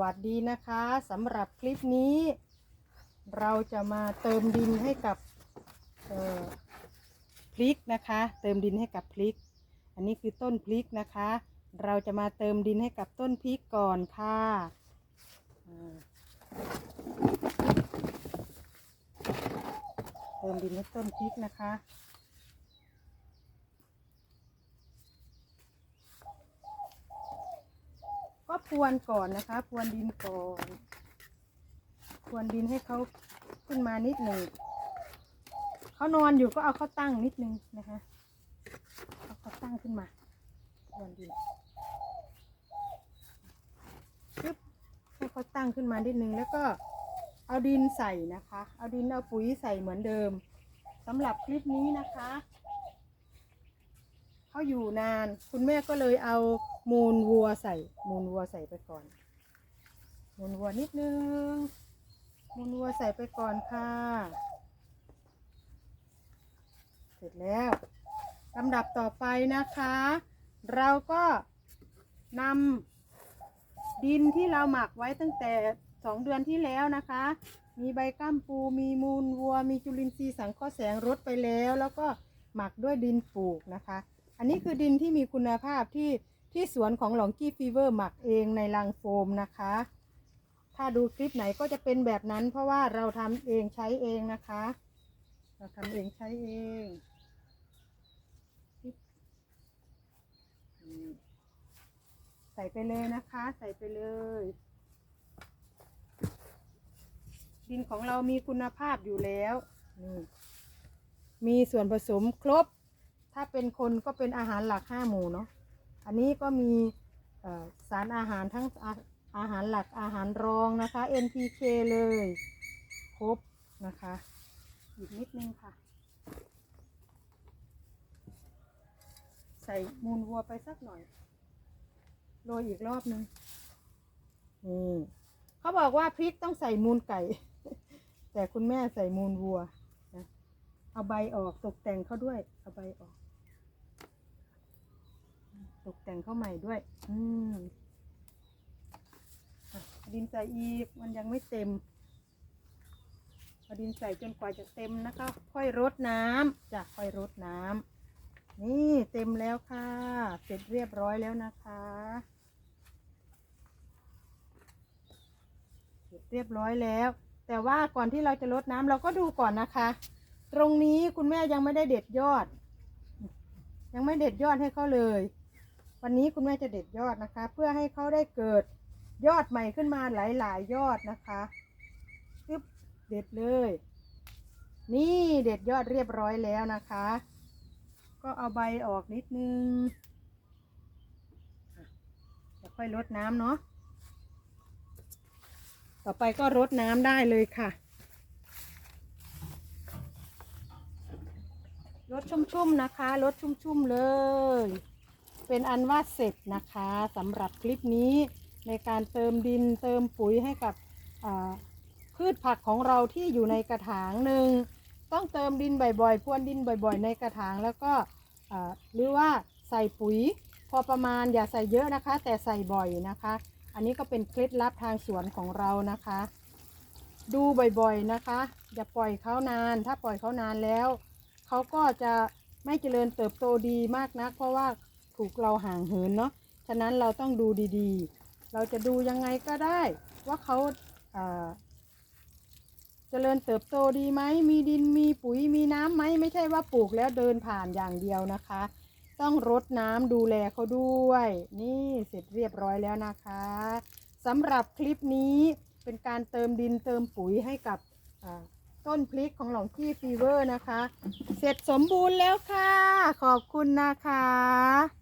วัสดีนะคะสำหรับคลิปนี้ เราจะมาเติมดินให้กับพริกนะคะ เติมดินให้กับพริก อันนี้คือต้นพริกนะคะ เราจะมาเติมดินให้กับต้นพริกก่อนค่ะเติมดินให้ต้นพริกนะคะ พรวนก่อนนะคะ พรวนดินก่อน พรวนดินให้เขาขึ้นมานิดหนึ่งเขานอนอยู่ก็เอาเขาตั้งนิดนึงนะคะเอาเขาตั้งขึ้นมาพรวนดินปึ๊บให้เขาตั้งขึ้นมานิดนึงแล้วก็เอาดินใส่นะคะ เอาดินเอาปุ๋ยใส่เหมือนเดิมสำหรับคลิปนี้นะคะ เขาอยู่นาน คุณแม่ก็เลยเอามูลวัวใส่ มูลวัวใส่ไปก่อน มูลวัวนิดนึง มูลวัวใส่ไปก่อนค่ะ เสร็จแล้วลำดับต่อไปนะคะ เราก็นำดินที่เราหมักไว้ตั้งแต่สองเดือนที่แล้วนะคะ มีใบก้ามปู มีมูลวัว มีจุลินทรีย์สังเคราะห์แสงรดไปแล้ว แล้วก็หมักด้วยดินปลูกนะคะ อันนี้คือดินที่มีคุณภาพที่ที่สวนของหลองกี้ฟีเวอร์หมักเองในรังโฟมนะคะ ถ้าดูคลิปไหนก็จะเป็นแบบนั้น เพราะว่าเราทำเองใช้เองนะคะ เราทำเองใช้เองใส่ไปเลยนะคะ ใส่ไปเลย ดินของเรามีคุณภาพอยู่แล้ว มีส่วนผสมครบ ถ้าเป็นคนก็เป็นอาหารหลักห้าหมู่เนาะอันนี้ก็มีสารอาหารทั้งอาอาหารหลักอาหารรองนะคะ NPK เลยครบนะคะอีกนิดนึงค่ะ ใส่มูลวัวไปสักหน่อยโรยอีกรอบนึงนี่เขาบอกว่าพริกต้องใส่มูลไก่ แต่คุณแม่ใส่มูลวัวนะเอาใบออกตกแต่งเขาด้วย เอาใบออก ตกแต่งเข้าใหม่ด้วย อืมดินใส่อีกมันยังไม่เต็มเอาดินใส่จนกว่าจะเต็มนะคะ ค่อยรดน้ำจะค่อยรดน้ำนี่เต็มแล้วค่ะ เสร็จเรียบร้อยแล้วนะคะเสร็จเรียบร้อยแล้ว แต่ว่าก่อนที่เราจะรดน้ำเราก็ดูก่อนนะคะ ตรงนี้คุณแม่ยังไม่ได้เด็ดยอด ยังไม่เด็ดยอดให้เขาเลย วันนี้คุณแม่จะเด็ดยอดนะคะ เพื่อให้เขาได้เกิดยอดใหม่ขึ้นมาหลาย ๆ ยอดนะคะปึ๊บเด็ดเลย นี่เด็ดยอดเรียบร้อยแล้วนะคะ ก็เอาใบออกนิดนึงอะค่อยรดน้ำเนาะต่อไปก็รดน้ำได้เลยค่ะรดชุ่มๆนะคะรดชุ่มๆเลย เป็นอันว่าเสร็จนะคะสำหรับคลิปนี้ในการเติมดินเติมปุ๋ยให้กับพืชผักของเราที่อยู่ในกระถางหนึ่งต้องเติมดินบ่อยๆพรวนดินบ่อย ๆ ในกระถางแล้วก็หรือว่าใส่ปุ๋ย พอประมาณอย่าใส่เยอะนะคะ แต่ใส่บ่อยนะคะ อันนี้ก็เป็นเคล็ดลับทางสวนของเรานะคะ ดูบ่อยๆนะคะ อย่าปล่อยเขานาน ถ้าปล่อยเขานานแล้วเขาก็จะไม่เจริญเติบโตดีมากนัก เพราะว่า ถูกเราห่างเหินเนาะ ฉะนั้นเราต้องดูดีๆ เราจะดูยังไงก็ได้ ว่าเขาเจริญเติบโตดีไหม มีดินมีปุ๋ยมีน้ำไหม ไม่ใช่ว่าปลูกแล้วเดินผ่านอย่างเดียวนะคะ ต้องรดน้ำดูแลเขาด้วย นี่เสร็จเรียบร้อยแล้วนะคะสำหรับคลิปนี้เป็นการเติมดินเติมปุ๋ยให้กับต้นพริกของหลองกี้ฟีเวอร์นะคะ เสร็จสมบูรณ์แล้วค่ะ ขอบคุณนะคะ